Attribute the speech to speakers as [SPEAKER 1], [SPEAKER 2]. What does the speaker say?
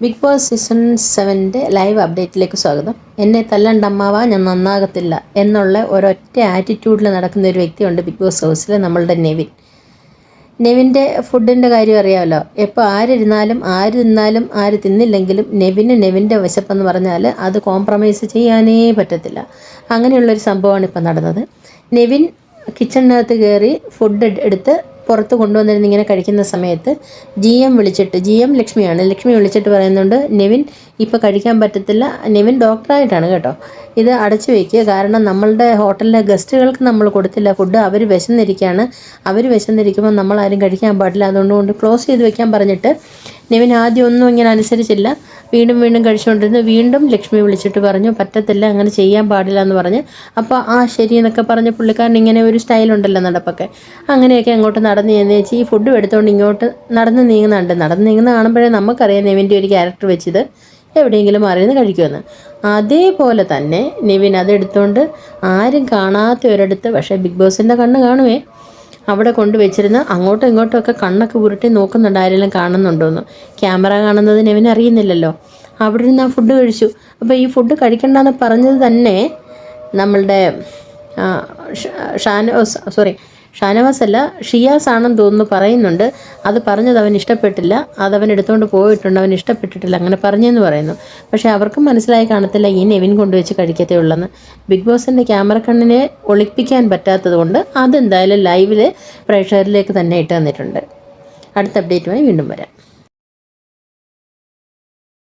[SPEAKER 1] Big boss season സെവന്റെ live അപ്ഡേറ്റിലേക്ക് സ്വാഗതം. എന്നെ തല്ലണ്ടമ്മാവാ ഞാൻ നന്നാകത്തില്ല എന്നുള്ള ഒരൊറ്റ ആറ്റിറ്റ്യൂഡിൽ നടക്കുന്ന ഒരു വ്യക്തിയുണ്ട് ബിഗ് ബോസ് ഹൗസിൽ നമ്മളുടെ നെവിൻ. നെവിന്റെ ഫുഡിന്റെ കാര്യം അറിയാമല്ലോ. എപ്പോൾ ആരിരുന്നാലും ആര് തിന്നാലും ആര് തിന്നില്ലെങ്കിലും നെവിന് നെവിന്റെ വശപ്പെന്ന് പറഞ്ഞാൽ അത് കോംപ്രമൈസ് ചെയ്യാനേ പറ്റത്തില്ല. അങ്ങനെയുള്ളൊരു സംഭവമാണ് ഇപ്പം നടന്നത്. നെവിൻ കിച്ചണിനകത്ത് കയറി ഫുഡ് എടുത്ത് പുറത്ത് കൊണ്ടുവന്നിരുന്ന് ഇങ്ങനെ കഴിക്കുന്ന സമയത്ത് ജി എം വിളിച്ചിട്ട് ജി എം ലക്ഷ്മിയാണ്. ലക്ഷ്മി വിളിച്ചിട്ട് പറയുന്നുണ്ട് നെവിൻ ഇപ്പോൾ കഴിക്കാൻ പറ്റത്തില്ല. നെവിൻ ഡോക്ടറായിട്ടാണ് കേട്ടോ. ഇത് അടച്ചു വയ്ക്കുക കാരണം നമ്മളുടെ ഹോട്ടലിലെ ഗസ്റ്റുകൾക്ക് നമ്മൾ കൊടുത്തില്ല. ഫുഡ് അവർ വിശന്നിരിക്കുകയാണ് അവർ വിശന്നിരിക്കുമ്പോൾ നമ്മൾ ആരും കഴിക്കാൻ പാടില്ല. അതുകൊണ്ട് കൊണ്ട് ക്ലോസ് ചെയ്ത് വെക്കാൻ പറഞ്ഞിട്ട് നെവിൻ ആദ്യം ഒന്നും ഇങ്ങനെ അനുസരിച്ചില്ല. വീണ്ടും വീണ്ടും കഴിച്ചുകൊണ്ടിരുന്നു. വീണ്ടും ലക്ഷ്മി വിളിച്ചിട്ട് പറഞ്ഞു പറ്റത്തില്ല അങ്ങനെ ചെയ്യാൻ പാടില്ല എന്ന് പറഞ്ഞ്. അപ്പോൾ ആ ശരി എന്നൊക്കെ പറഞ്ഞ് പുള്ളിക്കാരൻ ഇങ്ങനെ ഒരു സ്റ്റൈലുണ്ടല്ലോ നടപ്പൊക്കെ. അങ്ങനെയൊക്കെ അങ്ങോട്ട് നടന്ന് ചെന്നേച്ച് ഈ ഫുഡും എടുത്തുകൊണ്ട് ഇങ്ങോട്ട് നടന്ന് നീങ്ങുന്നുണ്ട്. നടന്ന് നീങ്ങുന്ന കാണുമ്പോഴേ നമുക്കറിയാം നിവിന്റെ ഒരു ക്യാരക്ടർ വെച്ചത് എവിടെയെങ്കിലും മാറിയെന്ന് കഴിക്കുമെന്ന്. അതേപോലെ തന്നെ നിവിൻ അതെടുത്തുകൊണ്ട് ആരും കാണാത്ത ഒരിടത്ത് പക്ഷേ ബിഗ് ബോസിന്റെ കണ്ണ് കാണുവേ. അവിടെ കൊണ്ട് വെച്ചിരുന്ന് അങ്ങോട്ടും ഇങ്ങോട്ടും ഒക്കെ കണ്ണൊക്കെ ഉരുട്ടി നോക്കുന്നുണ്ട് ആരെങ്കിലും കാണുന്നുണ്ടോയെന്ന് ക്യാമറ കാണുന്നതിന് ഇവൻ അറിയുന്നില്ലല്ലോ. അവിടെ നിന്ന് ആ ഫുഡ് കഴിച്ചു. അപ്പോൾ ഈ ഫുഡ് കഴിക്കണ്ടെന്ന് പറഞ്ഞത് തന്നെ നമ്മളുടെ ഷാനോസ് സോറി ഷാനവാസ് അല്ല ഷിയാസ് ആണെന്ന് തോന്നുന്നു പറയുന്നുണ്ട്. അത് പറഞ്ഞത് അവൻ ഇഷ്ടപ്പെട്ടില്ല. അത് അവൻ എടുത്തുകൊണ്ട് പോയിട്ടുണ്ട്. അവൻ ഇഷ്ടപ്പെട്ടിട്ടില്ല. അങ്ങനെ പറഞ്ഞെന്ന് പറയുന്നു. പക്ഷേ അവർക്കും മനസ്സിലായി കാണത്തില്ല ഈ നെവിൻ കൊണ്ടുവച്ച് കഴിക്കത്തേ ഉള്ളെന്ന്. ബിഗ് ബോസിന്റെ ക്യാമറ കണ്ണിനെ ഒളിപ്പിക്കാൻ പറ്റാത്തത് കൊണ്ട് അതെന്തായാലും ലൈവിൽ പ്രേക്ഷകരിലേക്ക് തന്നെ ഇട്ട് തന്നിട്ടുണ്ട്. അടുത്ത അപ്ഡേറ്റുമായി വീണ്ടും വരാം.